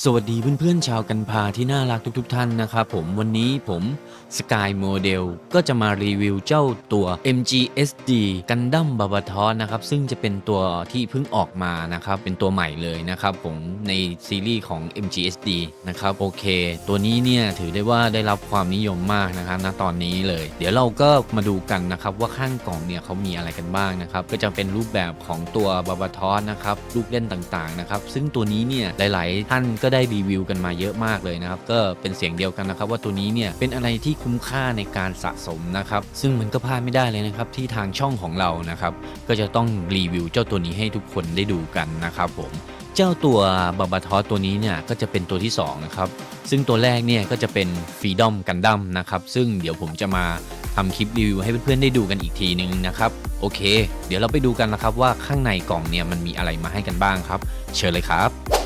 สวัสดีเพื่อนๆชาวกันพาที่น่ารักทุกๆท่านนะครับผมวันนี้ผมสกายโมเดลก็จะมารีวิวเจ้าตัว MGSD กันดั้มบาบาทอนะครับ ซึ่งจะเป็นตัวที่เพิ่งออกมานะครับ เป็นตัวใหม่เลยนะครับผมในซีรีส์ของ MGSD นะครับโอเค ตัวนี้เนี่ยถือได้ว่าได้รับความนิยมมากนะครับณตอนนี้เลย เดี๋ยวเราก็มาดูกันนะครับว่าข้างกล่องเนี่ยเขามีอะไรกันบ้างนะครับก็จะเป็นรูปแบบของตัวบาบาทอนะครับลูกเล่นต่างๆนะครับซึ่งตัวนี้เนี่ยหลาย ๆ ท่านก็ได้รีวิวกันมาเยอะมากเลยนะครับ ก็เป็นเสียงเดียวกันนะครับ ว่าตัวนี้เนี่ยเป็นอะไรที่คุ้มค่าในการสะสมนะครับ ซึ่งมันก็พลาดไม่ได้เลยนะครับ ที่ทางช่องของเรานะครับ ก็จะต้องรีวิวเจ้าตัวนี้ให้ทุกคนได้ดูกันนะครับผมเจ้าตัวบาบาทอสตัวนี้เนี่ยก็จะเป็นตัวที่2นะครับซึ่งตัวแรกเนี่ยก็จะเป็นฟรีดอมกันดั้มนะครับซึ่งเดี๋ยวผมจะมาทำคลิปรีวิวให้เพื่อนๆได้ดูกันอีกทีนึงนะครับโอเค เดี๋ยวเราไปดูกันนะครับว่าข้างในกล่องเนี่ยมันมีอะไรมาให้กันบ้างครับ เชิญเลยครับ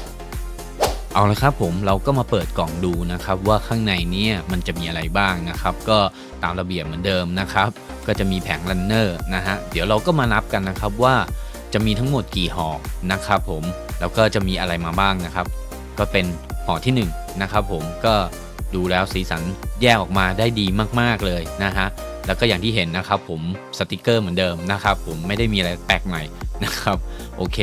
เอาละครับผมเราก็มาเปิดกล่องดูนะครับว่าข้างในเนี่ยมันจะมีอะไรบ้างนะครับ ก็ตามระเบียบเหมือนเดิมนะครับ ก็จะมีแผงรันเนอร์นะฮะเดี๋ยวเราก็มานับกันนะครับว่าจะมีทั้งหมดกี่ห่อนะครับผมแล้วก็จะมีอะไรมาบ้างนะครับ ก็เป็นห่อที่1นงนะครับผมก็ดูแล้วสีสันแยกออกมาได้ดีมากๆเลยนะฮะแล้วก็อย่างที่เห็นนะครับผมสติกเกอร์เหมือนเดิมนะครับผมไม่ได้มีอะไรแปลกใหม่นะครับโอเค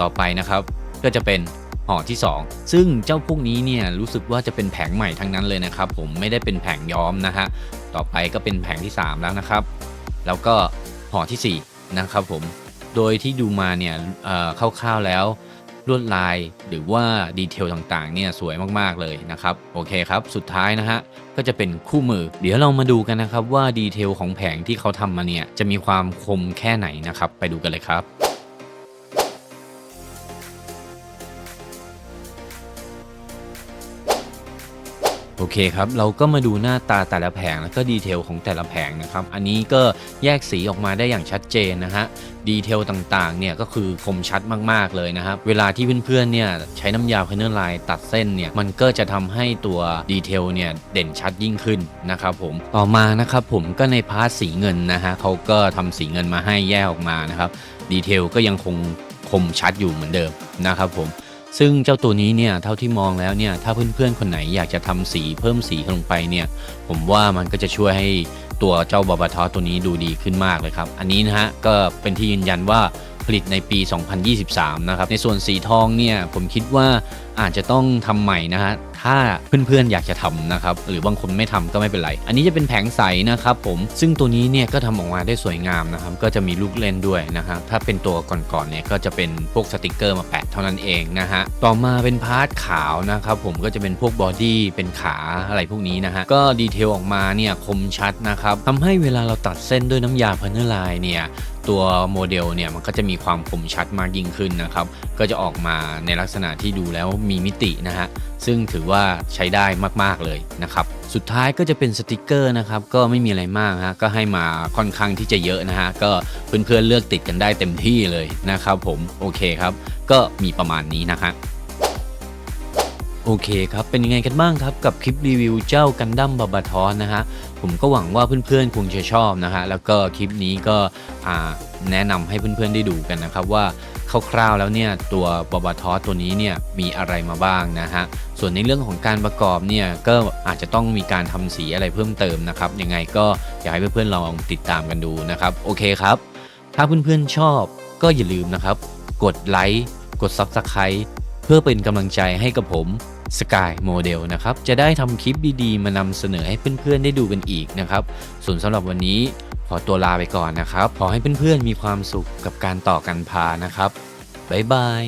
ต่อไปนะครับก็จะเป็น ห่อที่ 2 ซึ่งเจ้าพวกนี้เนี่ยรู้สึกว่าจะเป็นแผงใหม่ทั้งนั้นเลยนะครับ ผมไม่ได้เป็นแผงย้อมนะฮะต่อไปก็เป็นแผงที่ 3 แล้วนะครับ แล้วก็ห่อที่4นะครับผมโดยที่ดูมาเนี่ยคร่าวๆแล้วลวดลายหรือว่าดีเทลต่างๆเนี่ยสวยมากๆเลยนะครับโอเคครับ สุดท้ายนะฮะก็จะเป็นคู่มือ เดี๋ยวเรามาดูกันนะครับว่าดีเทลของแผงที่เขาทำมาเนี่ยจะมีความคมแค่ไหนนะครับ ไปดูกันเลยครับ โอเคครับ เราก็มาดูหน้าตาแต่ละแผงแล้วก็ดีเทลของแต่ละแผงนะครับ อันนี้ก็แยกสีออกมาได้อย่างชัดเจนนะฮะ ดีเทลต่างๆ เนี่ยก็คือคมชัดมากๆเลยนะครับ เวลาที่เพื่อนๆ เนี่ยใช้น้ำยาเพนเนอร์ไลน์ตัดเส้นเนี่ย มันก็จะทำให้ตัวดีเทลเนี่ยเด่นชัดยิ่งขึ้นนะครับผม ต่อมานะครับผมก็ในพาร์ทสีเงินนะฮะเขาก็ทำสีเงินมาให้แยกออกมานะครับ ดีเทลก็ยังคงคมชัดอยู่เหมือนเดิมนะครับผม ซึ่งเจ้าตัวนี้เนี่ยเท่าที่มองแล้วเนี่ยถ้าเพื่อนๆคนไหนอยากจะทำสีเพิ่มสีลงไปเนี่ยผมว่ามันก็จะช่วยให้ตัวเจ้าบาบาทอตัวนี้ดูดีขึ้นมากเลยครับ อันนี้นะฮะก็เป็นที่ยืนยันว่าผลิตในปี 2023 นะครับ ในส่วนสีทองเนี่ยผมคิดว่าอาจจะต้องทำใหม่นะฮะถ้าเพื่อนๆอยากจะทำนะครับหรือบางคนไม่ทำก็ไม่เป็นไร อันนี้จะเป็นแผงใสนะครับผมซึ่งตัวนี้เนี่ยก็ทำออกมาได้สวยงามนะครับก็จะมีลูกเล่นด้วยนะครับถ้าเป็นตัวก่อนๆเนี่ยก็จะเป็นพวกสติกเกอร์มาแปะเท่านั้นเองนะฮะต่อมาเป็นพาร์ทขาวนะครับผมก็จะเป็นพวกบอดี้เป็นขาอะไรพวกนี้นะฮะก็ดีเทลออกมาเนี่ยคมชัดนะครับทำให้เวลาเราตัดเส้นด้วยน้ำยาพันเนอร์ไลน์เนี่ยตัวโมเดลเนี่ยมันก็จะมีความคมชัดมากยิ่งขึ้นนะครับก็จะออกมาในลักษณะที่ดูแล้วมีมิตินะฮะซึ่งถือว่าใช้ได้มากๆเลยนะครับ สุดท้ายก็จะเป็นสติกเกอร์นะครับ ก็ไม่มีอะไรมากฮะก็ให้มาค่อนข้างที่จะเยอะนะฮะก็เพื่อนๆเลือกติดกันได้เต็มที่เลยนะครับผมโอเคครับ ก็มีประมาณนี้นะฮะโอเคครับ เป็นยังไงกันบ้างครับกับคลิปรีวิวเจ้ากันดั้มบาบาทอนนะฮะ ผมก็หวังว่าเพื่อนๆคงจะชอบนะฮะ แล้วก็คลิปนี้ก็แนะนำให้เพื่อนๆได้ดูกันนะครับว่า คร่าวๆแล้วเนี่ยตัวบบทอสตัวนี้เนี่ยมีอะไรมาบ้างนะฮะส่วนในเรื่องของการประกอบเนี่ยก็อาจจะต้องมีการทำสีอะไรเพิ่มเติมนะครับยังไงก็อยากให้เพื่อนๆลองติดตามกันดูนะครับโอเคครับ ถ้าเพื่อนๆชอบก็อย่าลืมนะครับ กดไลค์กด Subscribe เพื่อเป็นกำลังใจให้กับผมสกายโมเดลนะครับ จะได้ทำคลิปดีๆ มานำเสนอให้เพื่อนๆ ได้ดูกันอีกนะครับ ส่วนสำหรับวันนี้ อตัวลาไปก่อนนะครับ ขอให้เพื่อนๆมีความสุขกับการต่อกันพานะครับ บ๊ายบาย